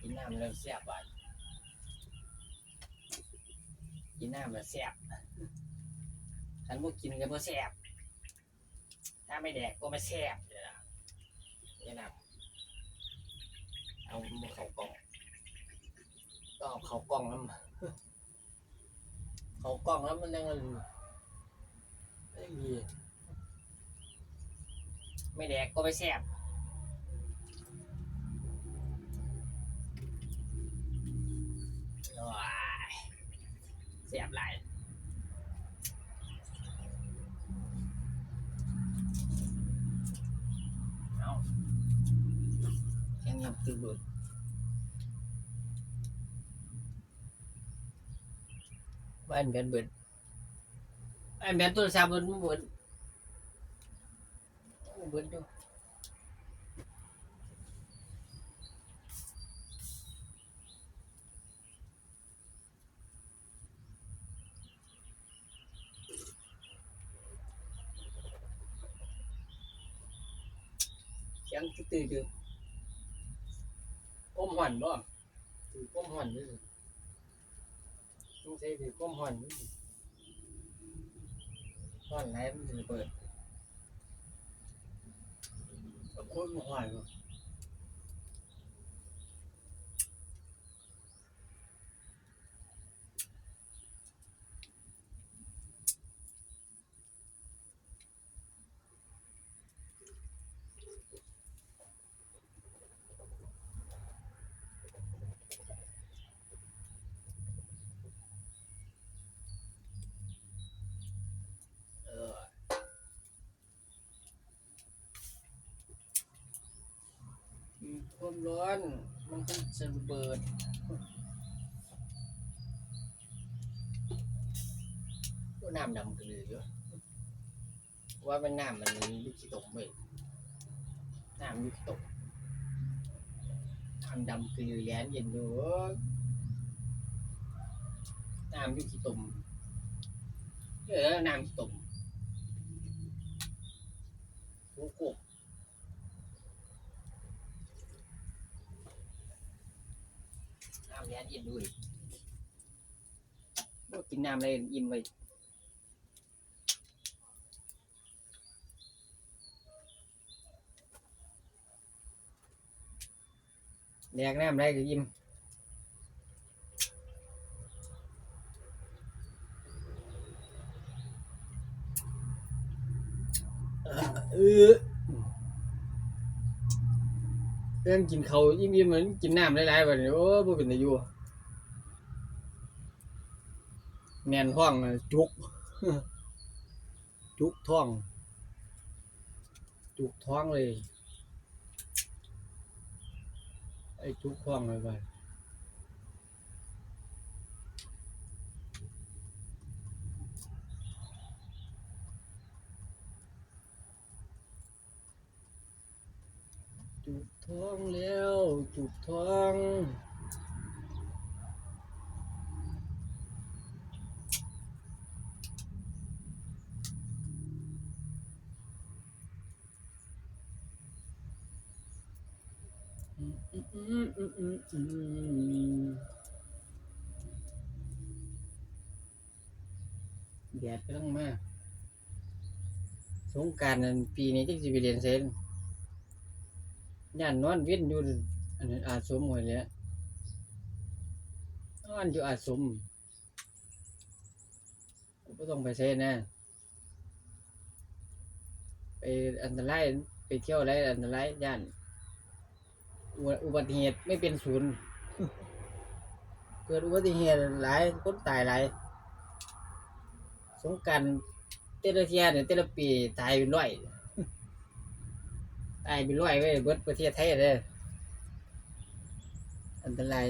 กินน้ำแล้วแซ่บว่ะกินน้ำแล้วแซ่บฉันบ่กินก็บ่แซ่บถ้าไม่แดกก็ไม่แซ่บเลยนะนี่นะเอาเข้ากล่องก็เอาเข้ากล่องแล้วมาเข้ากล่องแล้วมันยังไม่มีไม่แดกก็ไม่แซ่บ ว้ายเสียบไหลายเอาแค่นี้ตื่นเบิดบ้านแบนเบิดบ้านแบนตัวสามเบิดมันเบิดโอ้เบิดดูเสี ยงตื่นอยู่ก้มหันบ่ถือก้มหันด้วยต้องใช้ถือก้มหันด้วยหันไหนมันถึงเปิดโคตรหวานเความร้อนมันก็จะระเบิดว่าน้ำดำกระลือยู่ว่ามันน้ำมันยุกิตกเว้ยน้ำยุกิตกน้ำดำกระลือแย้นเย็นดูน้ำยุกิตมเออน้ำขี้ตมโอ้โหน้ำ แย้นอิ่มด้วยกินน้ำอะไรอิ่มไปแดกน้ำอะไรก็อิ่มเออ เรื่องกินเขาวอิ่มๆเหมือนกินน้ำหลายๆแบบนี้โอ้บ่เป็นตาอยู่แน่นท้องน่ะจุก จุกท้อง จุกท้องเลย ไอ้จุกท้องเลยไปจุก ท้องแล้ว จุกท้องอืมอืมอืมอืมอืมแดดกำลังมาสงการนั้นปีนี้จักสิไปเรียนเซน ย่านนอนเวียนอยู่อันนั้นอาสมหมดเลยนอนอยู่อาสมก็ต้องไปเซนนะไปอันตรายไปเที่ยวอะไรอันตรายย่านอุบัติเหตุไม่เป็นศูนย์เกิดอุบัติเหตุหลายคนตายหลายสงกรารเตลเทียเนี่ยเตลปีตายเป็นร้อย ตายเป็นร้อยเว้ยเบิดประเทศไทยเลยอันตราย